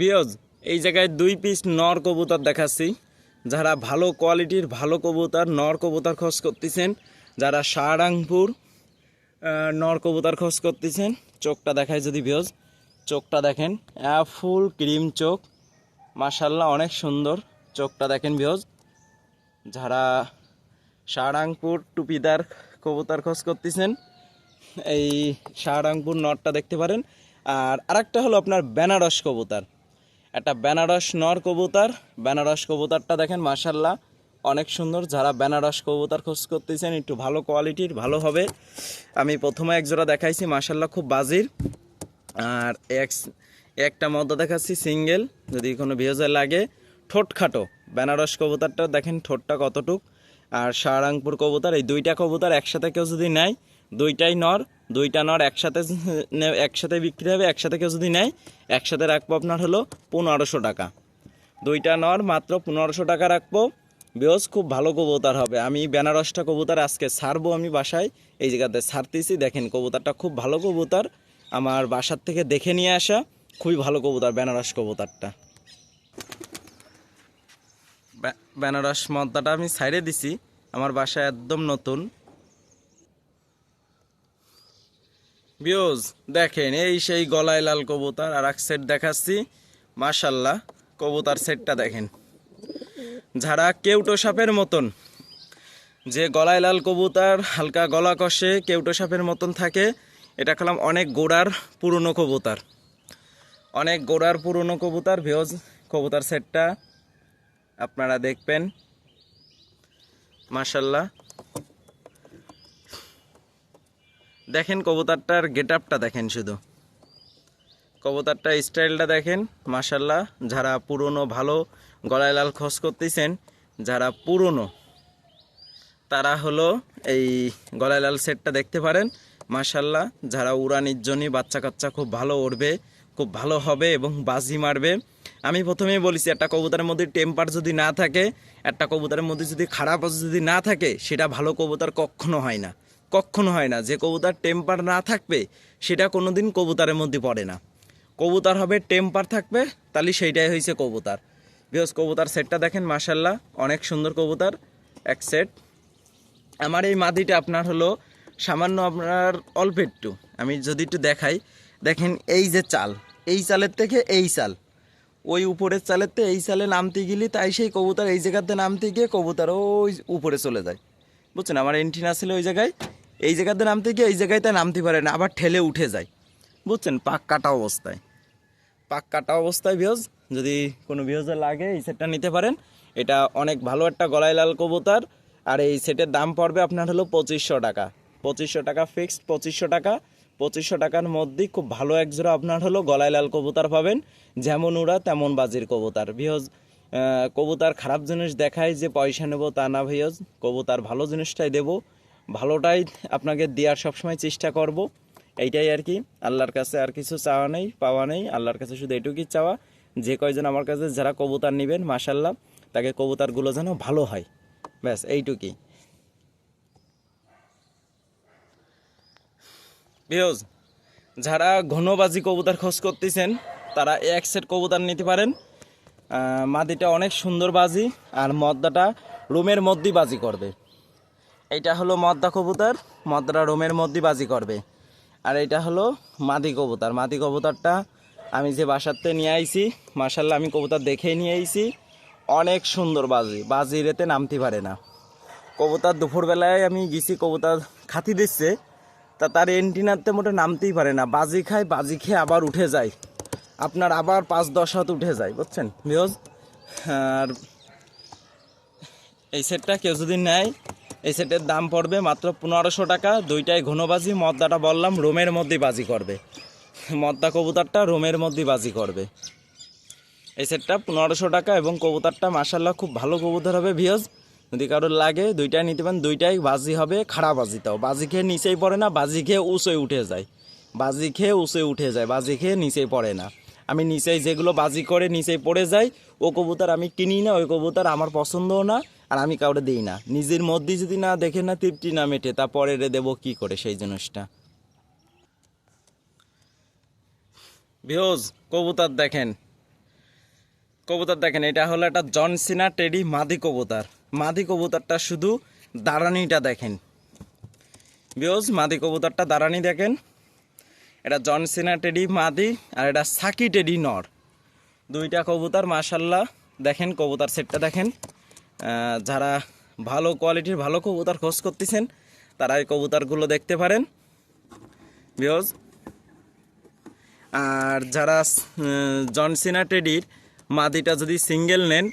বিয়জ এই জায়গায় দুই পিস নর কবুতর দেখাচ্ছি। যারা ভালো কোয়ালিটির ভালো কবুতর নর কবুতর খোঁজ করতেছেন। যারা আহ, নর কবুতর খোঁজ করতেছেন। চোখটা দেখায় যদি বিয়জ চোখটা দেখেন ফুল ক্রিম চোখ। মাসাল্লাহ অনেক সুন্দর চোখটা দেখেন বিয়জ যারা শাহরাংপুর টুপিদার কবুতর খোঁজ করতেছেন এই শাহরাংপুর নরটা দেখতে পারেন। আর আরেকটা হলো আপনার বেনারস কবুতর। একটা বেনারস নর কবুতর। বেনারস কবুতরটা দেখেন মাসাল্লাহ অনেক সুন্দর। যারা বেনারস কবুতর খোঁজ করতেছেন, একটু ভালো কোয়ালিটির, ভালো হবে। আমি প্রথমে এক জোড়া দেখাইছি মাসাল্লাহ খুব বাজির। আর এক, একটা মদ্দা দেখাচ্ছি, সিঙ্গেল, যদি কোনো ভিউজে লাগে। ঠোঁট খাটো। বেনারস কবুতরটা দেখেন, ঠোঁটটা কতটুক। আর শাহরাংপুর কবুতর, এই দুইটা কবুতর একসাথে কেউ যদি নেয়, দুইটাই নর। দুইটা নর একসাথে একসাথে বিক্রি হবে, একসাথে কেউ যদি নেয়, একসাথে রাখব আপনার হলো পনেরোশো টাকা। দুইটা নর মাত্র পনেরোশো টাকা রাখব। বেশ খুব ভালো কবুতর হবে। আমি বেনারসটা কবুতর আজকে সারবো আমি বাসায়। এই জায়গাতে ছাড়তেছি। দেখেন, কবুতরটা খুব ভালো কবুতর। আমার বাসার থেকে দেখে নিয়ে আসা। খুবই ভালো কবুতর, বেনারস কবুতরটা। বেনারস মদ্দাটা আমি সাইডে দিছি। আমার বাসায় একদম নতুন। বিউজ দেখেন, এই সেই গলায় লাল কবুতর, আর এক সেট দেখাচ্ছি। মাশাল্লাহ, কবুতর সেটটা দেখেন। যারা কেউটো সাপের মতন, যে গলায় লাল কবুতর, হালকা গলা কষে কেউটো সাপের মতন থাকে, এটা খেলাম অনেক গোড়ার পুরনো কবুতর। অনেক গোড়ার পুরনো কবুতর ভিওজ কবুতর সেটটা আপনারা দেখবেন। মাশাল্লাহ। দেখেন কবুতরটার গেট আপটা দেখেন শুধু। কবুতরটা স্টাইলটা দেখেন মাশাল্লাহ যারা পুরনো ভালো গলায় লাল খোঁজ করতেছেন, যারা পুরনো, তারা হলো এই গলায় লাল সেটটা দেখতে পারেন। মাশাল্লাহ যারা উড়ানির জন্যই বাচ্চা কাচ্চা খুব ভালো উড়বে, খুব ভালো হবে এবং বাজি মারবে। আমি প্রথমেই বলেছি, একটা কবুতরের মধ্যে টেম্পার যদি না থাকে, একটা কবুতরের মধ্যে যদি খারাপ যদি না থাকে, সেটা ভালো কবুতর কখনো হয় না। কখনো হয় না। যে কবুতার টেম্পার না থাকবে, সেটা কোনো দিন কবুতারের মধ্যে পড়ে না। কবুতার হবে টেম্পার থাকবে, তাহলে সেইটাই হয়েছে কবুতার। বিকজ কবুতার সেটটা দেখেন মাশাল্লাহ অনেক সুন্দর কবুতার, এক সেট আমার এই মাদিটা আপনার হলো, সামান্য আপনার অল্প একটু। আমি যদি একটু দেখাই, দেখেন এই যে চাল, এই চালের থেকে এই চাল। ওই উপরের চালের থেকে এই চালে নামতে গেলি তাই সেই কবুতর এই জায়গাতে নামতে গিয়ে কবুতর ওই উপরে চলে যায়। বুঝছেন? আমার এন্ট্রিনা ছিল ওই জায়গায়। এই জায়গাতে নামতে গিয়ে এই জায়গাতে নামতে পারে না, আবার ঠেলে উঠে যায়। বুঝছেন? পাক কাটা অবস্থায়। পাক কাটা অবস্থায় বিহজ, যদি কোনো বিহজে লাগে, এই সেটটা নিতে পারেন। এটা অনেক ভালো একটা গলায় লাল কবুতার, আর এই সেটের দাম পড়বে আপনার হলো পঁচিশশো টাকা। পঁচিশশো টাকা ফিক্সড পঁচিশশো টাকা। পঁচিশশো টাকার মধ্যেই খুব ভালো এক জোড়া আপনার হলো গলায় লাল কবুতার পাবেন। যেমন উড়া, তেমন বাজির কবুতার। বিহজ কবুতার খারাপ জিনিস দেখায় যে পয়সা নেব তা না ভিয়জ কবুতার ভালো জিনিসটাই দেব। ভালোটাই আপনাকে দেওয়ার সবসময় চেষ্টা করব। এইটাই আর কি। আল্লাহর কাছে আর কিছু চাওয়া নেই, পাওয়া নেই। আল্লাহর কাছে শুধু এটুকুই চাওয়া, যে কয়জন আমার কাছে যারা কবুতর নেবেন মাসাল্লাহ তাকে কবুতরগুলো যেন ভালো হয়। ব্যাস, এইটুকুই। বিহজ যারা ঘনবাজি কবুতর খোঁজ করতেছেন, তারা এক সেট কবুতর নিতে পারেন। মাদিটা অনেক সুন্দর বাজি, আর মদ্দাটা রুমের মধ্যেই বাজি করবে। এইটা হলো মদ্দা কবুতর মদ্দাটা রোমের মধ্যে বাজি করবে। আর এটা হলো মাদি কবুতর। মাদি কবুতরটা আমি যে বাসাতে নিয়ে আইছি মাসাল্লাহ আমি কবুতর দেখেই নিয়ে আইছি। অনেক সুন্দর বাজি। বাজি রেতে নামতে পারে না। কবুতর দুপুরবেলায় আমি গেছি, কবুতর খাতি দিচ্ছে। তা তার এন্টিনারতে মোটে নামতেই পারে না। বাজি খায়, বাজি খেয়ে আবার উঠে যায়। আপনার আবার পাঁচ দশ হাত উঠে যায়, বুঝছেন? বিহজ আর এই সেটটা কেউ যদি নেয় এই সেটের দাম পড়বে মাত্র পনেরোশো টাকা। দুইটাই ঘনবাজি মদ্দাটা বললাম, রোমের মধ্যেই বাজি করবে। মদ্দা কবুতরটা রোমের মধ্যেই বাজি করবে। এই সেটটা পনেরোশো টাকা এবং কবুতরটা মাসাল্লাহ খুব ভালো কবুতর হবে ভিওজ যদি কারোর লাগে, দুইটাই নিতে পারেন, দুইটাই বাজি হবে খারাপ বাজি তাও বাজি খেয়ে নিচেই পড়ে না, বাজি খেয়ে উঁচোয় উঠে যায়। বাজি খেয়ে উঁচোয় উঠে যায়, বাজি খেয়ে নিচেই পড়ে না। আমি নিচেই যেগুলো বাজি করে নিচেই পড়ে যাই, ও কবুতর আমি কিনি না, ওই কবুতর আমার পছন্দও না। আর আমি কাউরে দিই না। নিজের মধ্যে যদি না দেখে না তৃপ্তি না মেটে, তা পরে রে দেবো কী করে সেই জিনিসটা? ভিওজ কবুতর দেখেন। কবুতর দেখেন, এটা হলো একটা জনসিনা টেডি মাদি কবুতর। মাদি কবুতরটা শুধু দাঁড়ানিটা দেখেন। বিওজ মাদি কবুতরটা দাঁড়ানি দেখেন। এটা জনসিনা টেডি মাদি আর এটা সাকি টেডি নর। দুইটা কবুতর, মাশাল্লাহ। দেখেন, কবুতর সেটটা দেখেন। যারা ভালো কোয়ালিটির, ভালো কবুতর খোঁজ করতেছেন তারা এই কবুতরগুলো দেখতে পারেন। বিওজ আর যারা জনসিনা টেডির, মাদিটা যদি সিঙ্গেল নেন,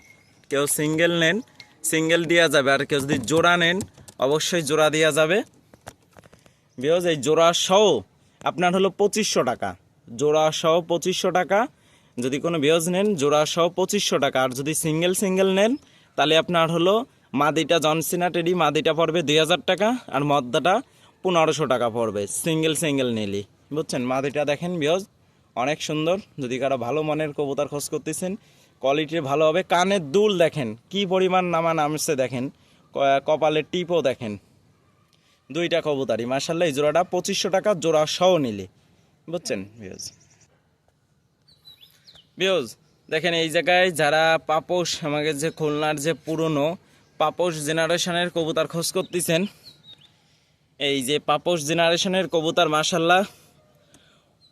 কেউ সিঙ্গেল নেন, সিঙ্গেল দেওয়া যাবে। আর কেউ যদি জোড়া নেন, অবশ্যই জোড়া দেওয়া যাবে। বিকজ এই জোড়া সহ আপনার হলো পঁচিশশো টাকা। জোড়া সহ পঁচিশশো টাকা। যদি কোনো বিয়জ নেন, জোড়া সহ পঁচিশশো টাকা। আর যদি সিঙ্গেল সিঙ্গেল নেন তাহলে আপনার হলো মাদিটা জনসিনা টেডি, মাদিটা পড়বে দুই হাজার টাকা আর মদ্দাটা পনেরোশো টাকা পড়বে, সিঙ্গেল সিঙ্গেল নিলি। বুঝছেন? মাদিটা দেখেন বিয়জ অনেক সুন্দর। যদি কারও ভালো মনের কবুতার খোঁজ করতেছেন কোয়ালিটি ভালো হবে। কানের দুল দেখেন, কি পরিমাণ নামা নামছে দেখেন। কপালের টিপও দেখেন। দুইটা কবুতারি মার্শাল্লাহ এই জোড়াটা পঁচিশশো টাকা, জোড়া সহ নিলে। বুঝছেন? বিয়জ বিয়জ দেখেন, এই জায়গায় যারা পাপোশ, আমাকে যে খুলনার যে পুরনো পাপোশ জেনারেশনের কবুতার খোঁজ করতেছেন, এই যে পাপোশ জেনারেশনের কবুতার মার্শাল্লাহ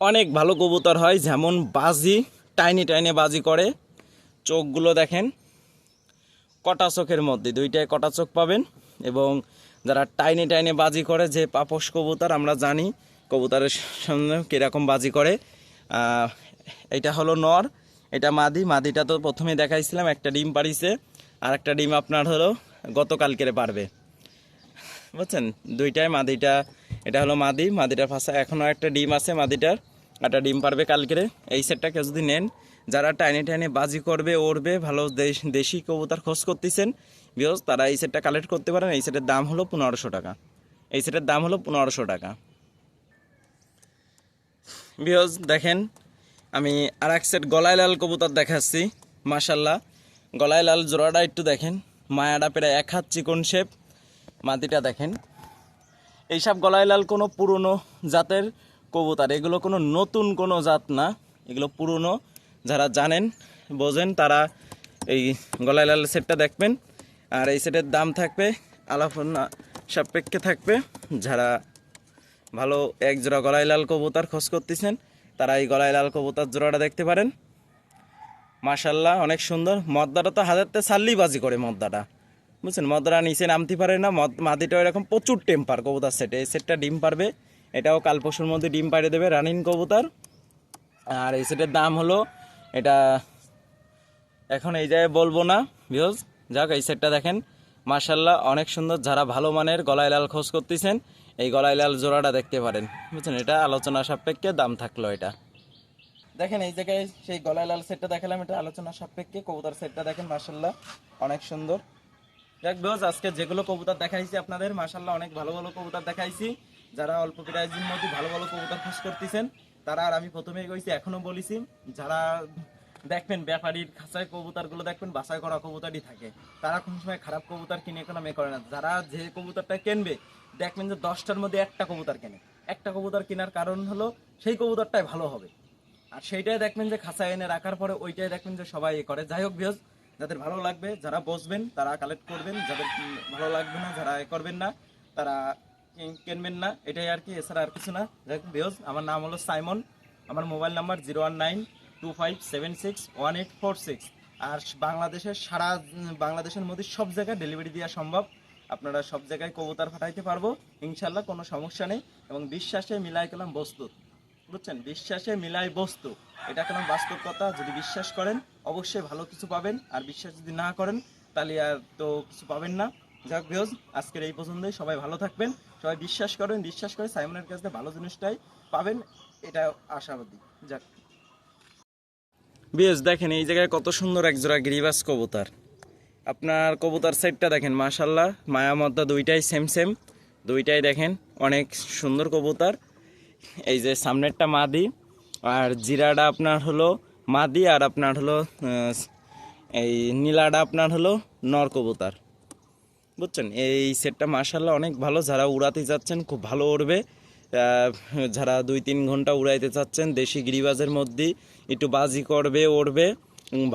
অনেক ভালো কবুতর হয়, যেমন বাজি, টাইনি টাইনে বাজি করে। চোখগুলো দেখেন, কটা চোখের মধ্যে, দুইটায় কটা চোখ পাবেন এবং যারা টাইনে টাইনে বাজি করে যে পাপস কবুতর, আমরা জানি কবুতরের সামনে কীরকম বাজি করে। এটা হলো নর এটা মাদি, মাদিটা তো প্রথমে দেখাইছিলাম, একটা ডিম পারিছে আর একটা ডিম আপনার হলো গতকালকের পারবে বুঝছেন? দুইটাই মাদিটা, এটা হলো মাদি, মাদিটার ফাঁসা এখনও একটা ডিম আছে মাদিটার, একটা ডিম পারবে কালকেরে। এই সেটটাকে যদি নেন, যারা টাইনে টাইনে বাজি করবে, ওড়বে, ভালো দেশ- দেশি কবুতার খোঁজ করতেছেন বিকজ তারা এই সেটটা কালেক্ট করতে পারেন। এই সেটের দাম হলো পনেরোশো টাকা। এই সেটের দাম হলো পনেরোশো টাকা। বিকজ দেখেন আমি আর এক সেট গলায় লাল কবুতর দেখাচ্ছি মাশাল্লাহ গলায় লাল জোড়াটা একটু দেখেন। মায়াটা প্রায় এক হাত চিকন শেপ মাটিটা দেখেন। এইসব গলায় লাল কোনো পুরনো জাতের কবুতর, এগুলো কোনো নতুন কোনো জাত না। এগুলো পুরনো, যারা জানেন, বোঝেন, তারা এই গলায় লাল সেটটা দেখবেন। আর এই সেটের দাম থাকবে, আলাপনা সাপেক্ষে থাকবে। যারা ভালো এক জোড়া গলায় লাল কবুতর খোঁজ করতেছেন তারা এই গলায় লাল কবুতার জোড়াটা দেখতে পারেন। মাশাল্লাহ অনেক সুন্দর। মদ্দাটা তো হাজারতে সাল্লি বাজি করে মদ্দাটা। বুঝছেন? মদ্দাটা নিচে নামতে পারে না, মদ মাদিটাও এরকম প্রচুর টেম্পার কবুতার সেটে এই সেটটা ডিম পারবে। এটাও কাল পরশুর মধ্যে ডিম পাড়ে দেবে রানিং কবুতার। আর এই সেটের দাম হলো, এটা এখন এই জায়গায় বলব না বিহজ যাক, এই সেটটা দেখেন। মার্শাল্লাহ অনেক সুন্দর। যারা ভালো মানের গলায় লাল খোঁজ করতেছেন, এই গলায় লাল জোড়াটা দেখতে পারেন। বুঝছেন, এটা আলোচনা সাপেক্ষে দাম থাকল এটা। দেখেন, এই জায়গায় সেই গলায় লাল সেটটা দেখালাম, এটা আলোচনা সাপেক্ষে কবুতর সেটটা দেখেন মার্শাল্লাহ অনেক সুন্দর। যাক বিহজ আজকে যেগুলো কবুতর দেখাইছি আপনাদের মার্শাল্লাহ অনেক ভালো ভালো কবুতর দেখাইছি। যারা অল্প প্রাইজের মধ্যে ভালো ভালো কবুতর খোঁজ করতেছেন, তারা আর আমি প্রথমেই কইছি, এখনও বলেছি, যারা দেখবেন ব্যাপারীর খাঁচায় কবুতরগুলো দেখবেন বাছাই করা কবুতরই থাকে। তারা কোনো সময় খারাপ কবুতর কিনে কোনো মে করে না। যারা যে কবুতরটা কিনবে, দেখবেন যে দশটার মধ্যে একটা কবুতর কেনে। একটা কবুতর কেনার কারণ হলো, সেই কবুতরটাই ভালো হবে। আর সেইটাই দেখবেন যে খাঁচা এনে রাখার পরে ওইটাই দেখবেন যে সবাই এ করে। যাই হোক বিহজ যাদের ভালো লাগবে, যারা বসবেন, তারা কালেক্ট করবেন। যাদের ভালো লাগবে না, যারা এ করবেন না, তারা কিন- কিনবেন না। এটাই আর কি, এছাড়া আর কিছু না। যাই হোক বিহজ আমার নাম হলো সাইমন। আমার mobile number zero one nine two five seven six one eight four six আর বাংলাদেশের সারা বাংলাদেশের মধ্যে সব জায়গায় ডেলিভারি দেওয়া সম্ভব। আপনারা সব জায়গায় কবুতর ফাটাইতে পারব। ইনশাল্লাহ কোনো সমস্যা নেই এবং বিশ্বাসে মিলাই গেলাম বস্তু। বুঝছেন? বিশ্বাসে মিলাই বস্তু। এটা কেন বাস্তব কথা যদি বিশ্বাস করেন, অবশ্যই ভালো কিছু পাবেন। আর বিশ্বাস যদি না করেন, তাহলে আর তো কিছু পাবেন না। যাক ভিউজ আজকের এই পর্যন্তই। সবাই ভালো থাকবেন। সবাই বিশ্বাস করেন। বিশ্বাস করে সাইমনের কাছে ভালো জিনিসটাই পাবেন। এটা আশাবাদী। যাক। বিএস দেখেন এই জায়গায় কত সুন্দর এক জোড়া গিরিবাস কবুতর। আপনার কবুতর সেটটা দেখেন মাশাল্লাহ মায়া মদ্দা দুইটাই সেম সেম দুইটাই দেখেন অনেক সুন্দর কবুতর। এই যে সামনেরটা মাদি, আর জিরাটা আপনার হলো মাদি, আর আপনার হলো এই নীলাটা আপনার হলো নর কবুতর। বুঝছেন? এই সেটটা মাশাল্লাহ অনেক ভালো, যারা উড়াতে যাচ্ছেন খুব ভালো উড়বে। যারা দুই তিন ঘণ্টা উড়াইতে চাচ্ছেন, দেশি গিরিবাজের মধ্যে একটু বাজি করবে, ওড়বে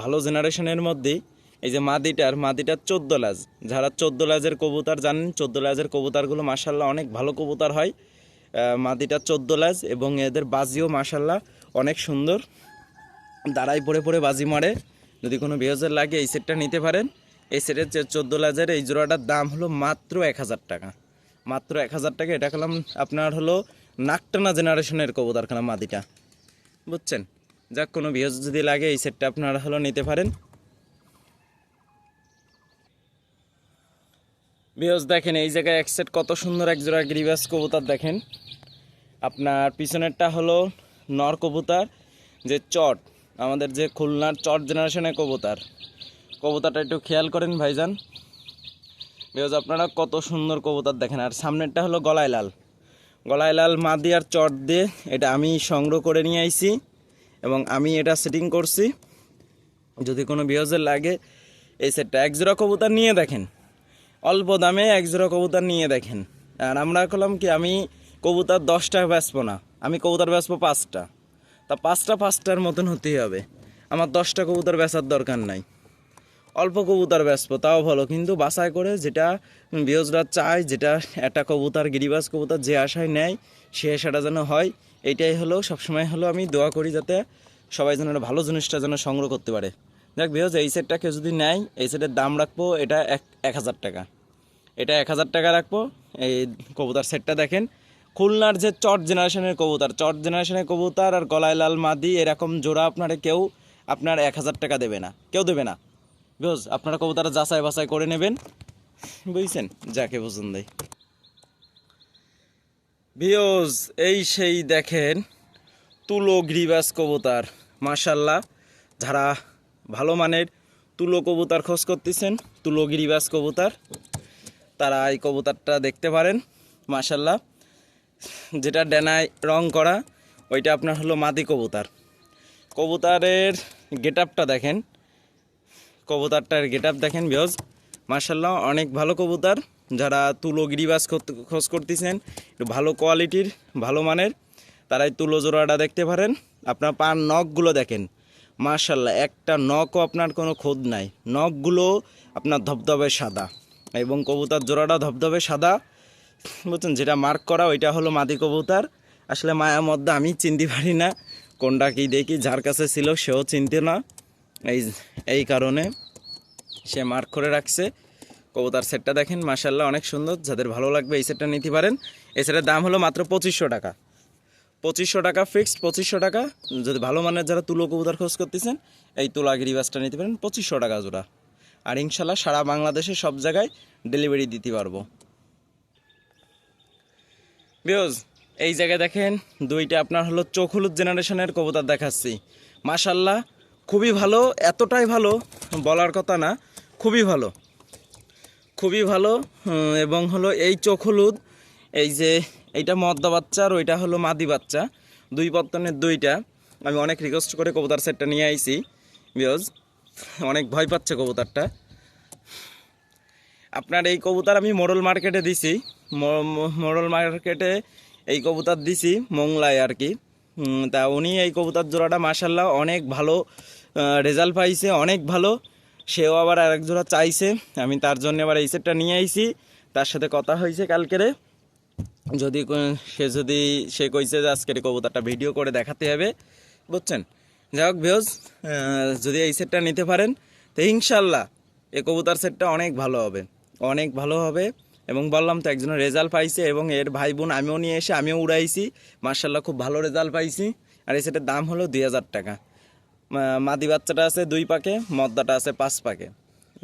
ভালো জেনারেশনের মধ্যেই। এই যে মাদিটার মাদিটার চোদ্দ লাজ। যারা চোদ্দ লাজের কবুতর জানেন, চোদ্দ লাজের কবুতরগুলো মাসাল্লাহ অনেক ভালো কবুতর হয়। মাদিটার চোদ্দ লাজ এবং এদের বাজিও মাসাল্লাহ অনেক সুন্দর। দাঁড়াই পড়ে পড়ে বাজি মারে। যদি কোনো বিহজের লাগে এই সেটটা নিতে পারেন। এই সেটের চোদ্দ লাজের এই জোড়াটার দাম হলো মাত্র এক হাজার টাকা। মাত্র এক হাজার টাকা। এটা খেলাম আপনার হলো নাকটানা জেনারেশনের কবুতর খেলাম মাদিটা। বুঝছেন? যাক, কোনো বিহজ যদি লাগে, এই সেটটা আপনারা হলো নিতে পারেন। বিহজ, দেখেন, এই জায়গায় এক সেট কত সুন্দর এক জোড়া গ্রিবাস কবুতর, দেখেন। আপনার পিছনেরটা হলো নর কবুতর, যে চট, আমাদের যে খুলনার চট জেনারেশনের কবুতর। কবুতরটা একটু খেয়াল করেন ভাইজান। বিকজ আপনারা কত সুন্দর কবুতর দেখেন। আর সামনেরটা হলো গলায় লাল। গলায় লাল মাদি আর চট দিয়ে এটা আমি সংগ্রহ করে নিয়ে আইছি এবং আমি এটা সেটিং করছি। যদি কোনো বিহজের লাগে, এই সেটটা এক জোড়া কবুতর নিয়ে দেখেন। অল্প দামে এক জোড়া কবুতর নিয়ে দেখেন। আর আমরা করলাম কি, আমি কবুতর দশটা বেচবো না, আমি কবুতর বেচবো পাঁচটা। তা পাঁচটা পাঁচটার মতন হতেই হবে। আমার দশটা কবুতর বেচার দরকার নাই। অল্প কবুতর বেচবো, তাও ভালো। কিন্তু বাসায় করে যেটা বিহজরা চায়, যেটা একটা কবুতর, গিরিবাজ কবুতর যে আশায় নেয়, সে আশাটা যেন হয় এইটাই হলো, সবসময় হলো আমি দোয়া করি যাতে সবাই যেন একটা ভালো জিনিসটা যেন সংগ্রহ করতে পারে। দেখ বিহজ এই সেটটা কেউ যদি নেয়, এই সেটের দাম রাখব, এটা এক এক হাজার টাকা। এটা এক হাজার টাকা রাখব, এই কবুতর সেটটা দেখেন, খুলনার যে চট জেনারেশনের কবুতর, চট জেনারেশনের কবুতর আর গলায় লাল মাদি, এরকম জোড়া আপনারা কেউ আপনার এক হাজার টাকা দেবে না, কেউ দেবে না। বুঝ আপনারা কবুতর যাচাই বাছাই করে নেবেন। বুঝছেন? যাকে পছন্দ ভিওজ এই সেই দেখেন তুলো গ্রিবাস কবুতর। মাশাল্লাহ যারা ভালো মানের তুলো কবুতর খোঁজ করতেছেন, তুলো গিরিবাস কবুতর, তারা এই কবুতরটা দেখতে পারেন। মাশাল্লাহ যেটা ডেনায় রং করা, ওইটা আপনার হলো মাদি কবুতর। কবুতরের গেট দেখেন। কবুতরটার গেট আপ দেখেন বিয়জ মার্শাল্লাহ অনেক ভালো কবুতার। যারা তুলো গিরিবাস খোঁজ করতেছেন, একটু ভালো কোয়ালিটির ভালো মানের, তারাই তুলো জোড়াটা দেখতে পারেন। আপনার পার নখগুলো দেখেন। মার্শাল্লাহ একটা নখও আপনার কোনো খোদ নাই। নখগুলো আপনার ধবধবে সাদা এবং কবুতার জোড়াটা ধবধবে সাদা। বুঝছেন, যেটা মার্ক করা, ওইটা হলো মাদি কবুতার। আসলে মায়া মধ্যে আমি চিনতে পারি না, কোনটা কি দেখি, যার কাছে ছিল, সেও চিনতে না। এই এই কারণে সে মার্ক করে রাখছে। কবুতার সেটটা দেখেন মাসাল্লাহ অনেক সুন্দর। যাদের ভালো লাগবে এই সেটটা নিতে পারেন। এই সেটের দাম হলো মাত্র পঁচিশশো টাকা। পঁচিশশো টাকা ফিক্সড, পঁচিশশো টাকা। যদি ভালো মানের যারা তুলো কবুতর খোঁজ করতেছেন, এই তুলা গিরিবাসটা নিতে পারেন, পঁচিশশো টাকা জোড়া। আর ইনশাল্লাহ সারা বাংলাদেশে সব জায়গায় ডেলিভারি দিতে পারব। বিয়জ এই জায়গায় দেখেন, দুইটা আপনার হলো চোখ হলুদ জেনারেশনের কবুতর দেখাচ্ছি। মাশাল্লাহ খুবই ভালো, এতটাই ভালো বলার কথা না, খুবই ভালো। খুবই ভালো এবং হলো এই চোখ হলুদ, এই যে এইটা মদ্দা বাচ্চা আর ওইটা হলো মাদি বাচ্চা, দুই পত্তনের দুইটা। আমি অনেক রিকোয়েস্ট করে কবুতার সেটটা নিয়ে আইছি বিয়জ অনেক ভয় পাচ্ছে কবুতারটা। আপনার এই কবুতার আমি মোড়ল মার্কেটে দিছি মোড়ল মার্কেটে এই কবুতার দিছি, মোংলায় আর কি। তা উনি এই কবুতর জোড়াটা মাসাল্লাহ অনেক ভালো রেজাল্ট পাইছে, অনেক ভালো। সেও আবার আরেক জোড়া চাইছে। আমি তার জন্য আবার এই সেটটা নিয়ে আইছি। তার সাথে কথা হয়েছে কালকেরে। যদি সে যদি সে কইছে যে আজকের কবুতরটা ভিডিও করে দেখাতে হবে। বুঝছেন? যাই হোক বেহজ যদি এই সেটটা নিতে পারেন, তো ইনশাল্লাহ এই কবুতর সেটটা অনেক ভালো হবে। অনেক ভালো হবে। এবং বললাম তো একজনের রেজাল্ট পাইছে এবং এর ভাই বোন আমিও নিয়ে এসে আমিও উড়াইছি। মার্শাল্লাহ খুব ভালো রেজাল্ট পাইছি। আর এই সেটের দাম হলো দুই হাজার টাকা। মাদি বাচ্চাটা আছে দুই পাকে, মদ্দাটা আছে পাঁচ পাকে।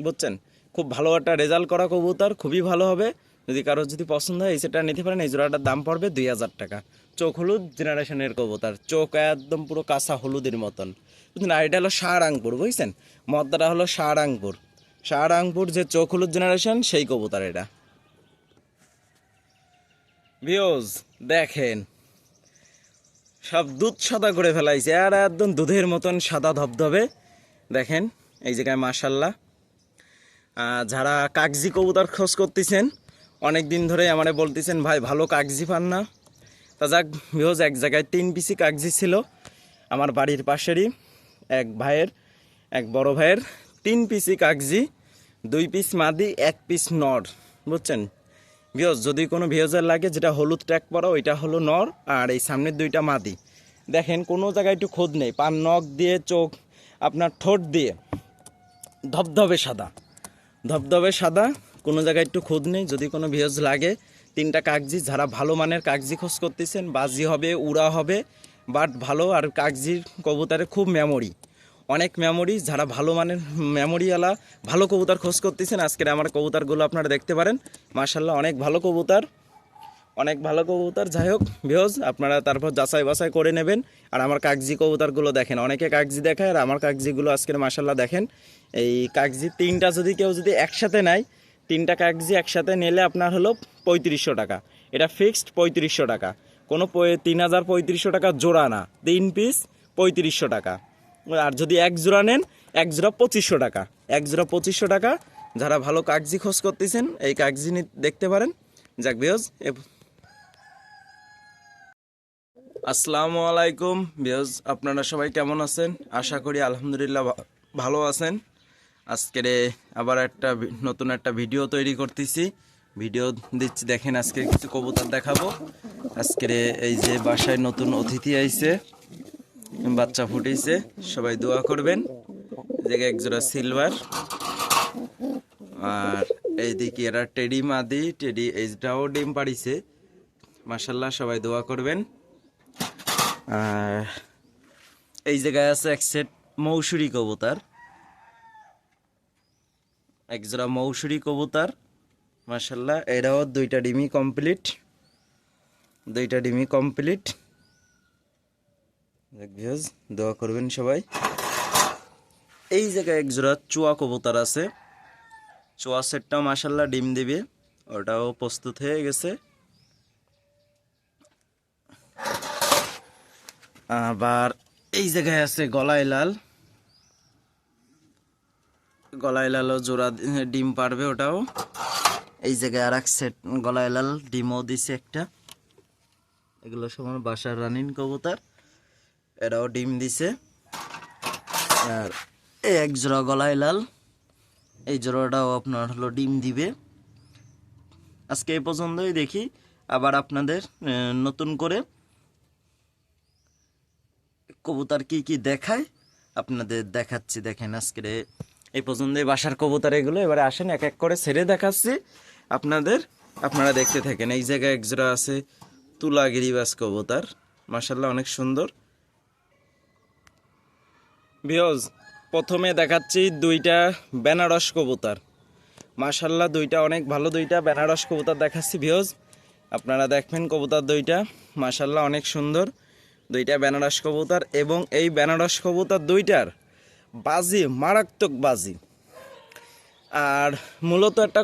বুঝছেন? খুব ভালো একটা রেজাল্ট করা কবুতর, খুবই ভালো হবে। যদি কারোর যদি পছন্দ হয়, এই সেটা নিতে পারেন। এই জোড়াটার দাম পড়বে দুই হাজার টাকা। চোখ হলুদ জেনারেশনের কবুতর। চোখ একদম পুরো কাঁচা হলুদের মতন। বুঝলেন আর এটা হলো সারাংপুর, বুঝছেন? মদ্দাটা হলো সারাংপুর। সারাংপুর যে চোখ হলুদ জেনারেশন সেই কবুতর এটা। ভিওজ দেখেন। সব দুধ সাদা করে ফেলাইছে। আর একদম দুধের মতন সাদা ধবধবে। দেখেন, এই জায়গায় মাসাল্লাহ যারা কাগজি কবুতর খোঁজ করতেছেন অনেক দিন ধরে আমারে বলতেছেন, ভাই, ভালো কাগজি পান না। তা যাক ভিওজ এক জায়গায় তিন পিসি কাগজি ছিল। আমার বাড়ির পাশেরই এক ভাইয়ের, এক বড় ভাইয়ের তিন পিসি কাগজি, দুই পিস মাদি, এক পিস নর। বুঝছেন? ভিওজ যদি কোনো ভিওজার লাগে, যেটা হলুদ ট্যাগ পরা, ওইটা হলো নর আর এই সামনের দুইটা মাদি। দেখেন, কোনো জায়গায় একটু খোদ নেই। পান নখ দিয়ে, চোখ, আপনার ঠোঁট দিয়ে। ধবধবে সাদা। ধবধবে সাদা, কোনো জায়গায় একটু খোদ নেই। যদি কোনো ভিউজ লাগে, তিনটা কাগজি, যারা ভালো মানের কাগজি খোঁজ করতেছেন, বাজি হবে, উড়া হবে, বাট ভালো আর কাগজির কবুতারে খুব মেমোরি অনেক মেমোরি যারা ভালো মানের মেমোরিওয়ালা ভালো কবুতর খোঁজ করতেছেন, আজকের আমার কবুতরগুলো আপনারা দেখতে পারেন। মার্শাল্লাহ অনেক ভালো কবুতর, অনেক ভালো কবুতর। যাই হোক ভিওজ আপনারা তারপর যাচাই বাছাই করে নেবেন। আর আমার কাগজি কবুতরগুলো দেখেন, অনেকে কাগজি দেখায় আর আমার কাগজিগুলো আজকের মাসাল্লাহ দেখেন। এই কাগজি তিনটা যদি কেউ যদি একসাথে নেয়, তিনটা কাগজি একসাথে নিলে আপনার হলো পঁয়ত্রিশশো টাকা। এটা ফিক্সড পঁয়ত্রিশশো টাকা। কোনো তিন হাজার পঁয়ত্রিশশো টাকা জোড়া না। তিন পিস পঁয়ত্রিশশো টাকা। আর যদি এক জোড়া নেন, এক জোড়া পঁচিশশো টাকা। এক জোড়া পঁচিশশো টাকা। যারা ভালো কাগজি খোঁজ করতেছেন, এই কাগজি দেখতে পারেন। যাক বিয়জ আসসালামু আলাইকুম। বিয়জ আপনারা সবাই কেমন আছেন? আশা করি আলহামদুলিল্লাহ ভালো আছেন। আজকের আবার একটা নতুন একটা ভিডিও তৈরি করতেছি। ভিডিও দিচ্ছি, দেখেন আজকে কিছু কবুতর দেখাবো। আজকের এই যে বাসায় নতুন অতিথি আইছে। বাচ্চা ফুটেছে, সবাই দোয়া করবেন। জায়গায় একজোড়া সিলভার আর এইদিকে এরা টেডি মাদি, টেডি এইটাও ডিম পাড়িছে। মাসাল্লাহ সবাই দোয়া করবেন। আর এই জায়গায় আছে এক সেট মৌসুরি কবুতর। একজোড়া মৌসুরি কবুতর। মাসাল্লাহ এরাও দুইটা ডিমি কমপ্লিট দুইটা ডিমি কমপ্লিট দোয়া করবেন সবাই। এই জায়গায় একজোড়া চুয়া কবুতর আছে। চুয়া সেটটাও মাসাল্লাহ ডিম দিবে। ওটাও প্রস্তুত হয়ে গেছে। আবার এই জায়গায় আছে গলায় লাল গলায় লালও জোড়া ডিম পারবে ওটাও। এই জায়গায় আর এক সেট গলায় লাল ডিমও দিছে একটা। এগুলো সব বাসার রানিন কবুতর। এরাও ডিম দিছে। আর এক জোড়া গলায় লাল। এই জোড়াটাও আপনার হলো ডিম দিবে। আজকে এই পর্যন্তই দেখি। আবার আপনাদের নতুন করে কবুতর কি কি দেখায়, আপনাদের দেখাচ্ছি। দেখেন আজকের এই পর্যন্ত বাসার কবুতর এগুলো। এবারে আসেন, এক এক করে ছেড়ে দেখাচ্ছি আপনাদের। আপনারা দেখতে থাকেন, এই জায়গায় একজোড়া আছে তুলা গিরিবাস কবুতর। মাসাল্লাহ অনেক সুন্দর। বিয়জ প্রথমে দেখাচ্ছি দুইটা বেনারস কবুতর। মাশাল্লাহ দুইটা অনেক ভালো দুইটা বেনারস কবুতর দেখাচ্ছি ভিওজ আপনারা দেখবেন কবুতর দুইটা মাশাল্লাহ অনেক সুন্দর দুইটা বেনারস কবুতর এবং এই বেনারস কবুতর দুইটার বাজি, মারাত্মক বাজি। আর মূলত একটা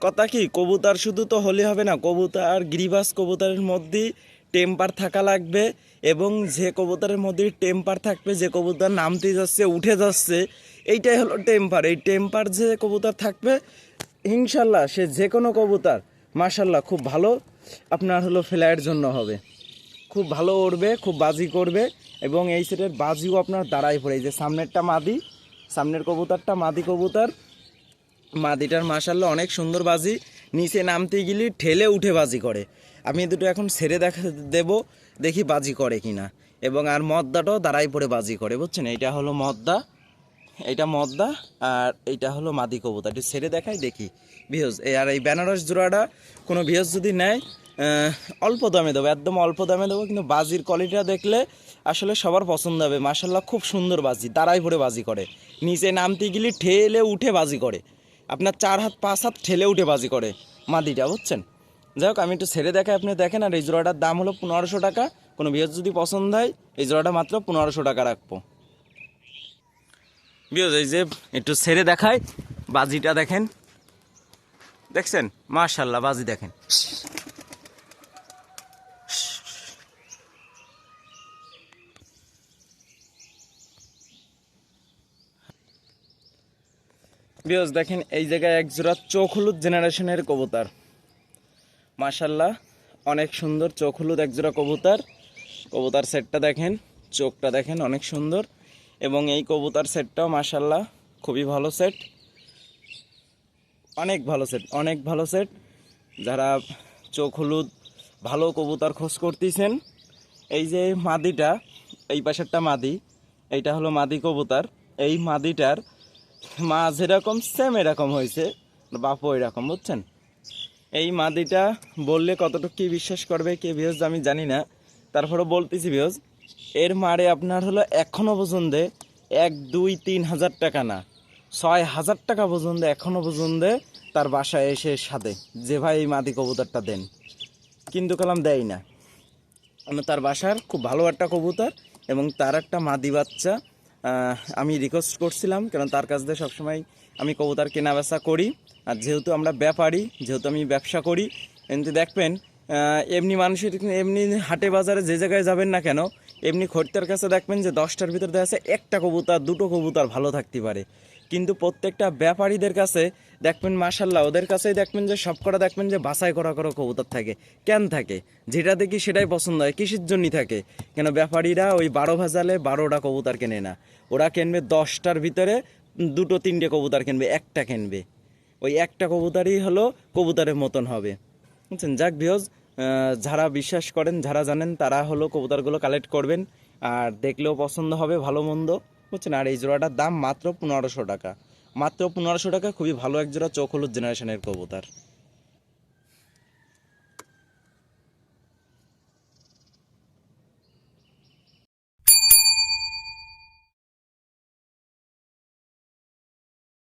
কথা কি, কবুতর শুধু তো হলে হবে না, কবুতর গিরিবাস কবুতরের মধ্যেই টেম্পার থাকা লাগবে এবং যে কবুতরের মধ্যে টেম্পার থাকবে, যে কবুতর নামতে যাচ্ছে, উঠে যাচ্ছে, এইটাই হলো টেম্পার। এই টেম্পার যে কবুতর থাকবে, ইনশাল্লাহ সে যে কোনো কবুতর, মাশাল্লাহ, খুব ভালো। আপনার হলো ফ্লাইয়ের জন্য হবে। খুব ভালো উড়বে, খুব বাজি করবে এবং এই সেটের বাজিও আপনার দাঁড়ায় পড়ে। যে সামনেরটা মাদি, সামনের কবুতরটা মাদি কবুতর। মাদিটার মাশাল্লাহ অনেক সুন্দর বাজি। নিচে নামতে গেলে ঠেলে উঠে বাজি করে। আমি দুটো এখন ছেড়ে দেখা দেব, দেখি বাজি করে কিনা। এবং আর মদ্দাটাও দাঁড়াই পড়ে বাজি করে, বুঝছেন? এইটা হলো মদ্দা, এইটা মদ্দা, আর এইটা হলো মাদি কবুতর। একটু ছেড়ে দেখাই, দেখি। ভিউজ আর এই বেনারস জোড়াটা, কোনো ভিউজ যদি নেয় অল্প দামে দেবো, একদম অল্প দামে দেবো, কিন্তু বাজির কোয়ালিটিটা দেখলে আসলে সবার পছন্দ হবে। মাসাল্লাহ খুব সুন্দর বাজি দাঁড়াই পড়ে বাজি করে। নিচে নামতে গেলে ঠেলে উঠে বাজি করে। আপনার চার হাত, পাঁচ হাত ঠেলে উঠে বাজি করে মাদিটা, বুঝছেন? যাই হোক, আমি একটু ছেড়ে দেখাই, আপনি দেখেন, আর এই জোড়াটার দাম হলো পনেরোশো টাকা। কোনো ভিউজ যদি পছন্দ হয়, এই জোড়াটা মাত্র পনেরোশো টাকা রাখব। বিয়জ এই যে একটু ছেড়ে দেখায় বাজিটা দেখেন। দেখছেন? মাশাল্লাহ বাজি দেখেন। বিয়জ দেখেন, এই জায়গায় এক জোড়া চোখ হলুদ জেনারেশনের কবুতর। মাশাল্লাহ অনেক সুন্দর, চোখ হলুদ এক জোড়া কবুতর। কবুতর সেটটা দেখেন, চোখটা দেখেন, অনেক সুন্দর। এবং এই কবুতার সেটটাও মাসাল্লাহ খুবই ভালো সেট। অনেক ভালো সেট, অনেক ভালো সেট। যারা চোখ হলুদ, ভালো কবুতর খোঁজ করতেছেন, এই যে মাদিটা, এই পাশেরটা মাদি, এইটা হলো মাদি কবুতর। এই মাদিটার মা যেরকম সেম এরকম হয়েছে বাপও এরকম, বুঝছেন? এই মাদিটা বললে কতটুকু কি বিশ্বাস করবে, কে ভিউজ আমি জানি না। তারপরে বলতেছি ভিউজ এর মারে আপনার হলো এখনও পর্যন্ত এক, দুই, তিন হাজার টাকা না, ছয় হাজার টাকা পর্যন্ত এখনও পর্যন্ত তার বাসায় এসে সাদে যে ভাই এই মাদি কবুতরটা দেন। কিন্তু কালাম দেয় না। আমি তার বাসার খুব ভালো একটা কবুতর এবং তার একটা মাদি বাচ্চা আমি রিকোয়েস্ট করছিলাম, কারণ তার কাছ থেকে সবসময় আমি কবুতর কেনা বেচা করি। আর যেহেতু আমরা ব্যাপারী, যেহেতু আমি ব্যবসা করি কিন্তু দেখবেন এমনি মানুষের এমনি হাটে বাজারে যে জায়গায় যাবেন না কেন, এমনি খরিদ্দার কাছে দেখবেন যে দশটার ভিতর দেখা যাচ্ছে একটা কবুতর, দুটো কবুতর ভালো থাকতে পারে। কিন্তু প্রত্যেকটা ব্যাপারীদের কাছে দেখবেন মাসাল্লাহ ওদের কাছেই দেখবেন যে সব কটা দেখবেন যে বাছাই করা করা কবুতর থাকে, কেন থাকে? যেটা দেখি সেটাই পছন্দ হয়, কিসের জন্যই থাকে? কেন ব্যাপারীরা ওই বারো ভাজালে বারোটা কবুতর কেনে না। ওরা কিনবে দশটার ভিতরে দুটো, তিনটে কবুতর কিনবে, একটা কিনবে। ওই একটা কবুতারই হলো কবুতারের মতন হবে। বুঝছেন? যাক বিহজ যারা বিশ্বাস করেন, যারা জানেন, তারা হলো কবুতারগুলো কালেক্ট করবেন। আর দেখলেও পছন্দ হবে, ভালো মন্দ, বুঝছেন? আর এই জোড়াটার দাম মাত্র পনেরোশো টাকা। মাত্র পনেরোশো টাকা, খুবই ভালো এক জোড়া চোখ হলুদ জেনারেশনের কবুতর।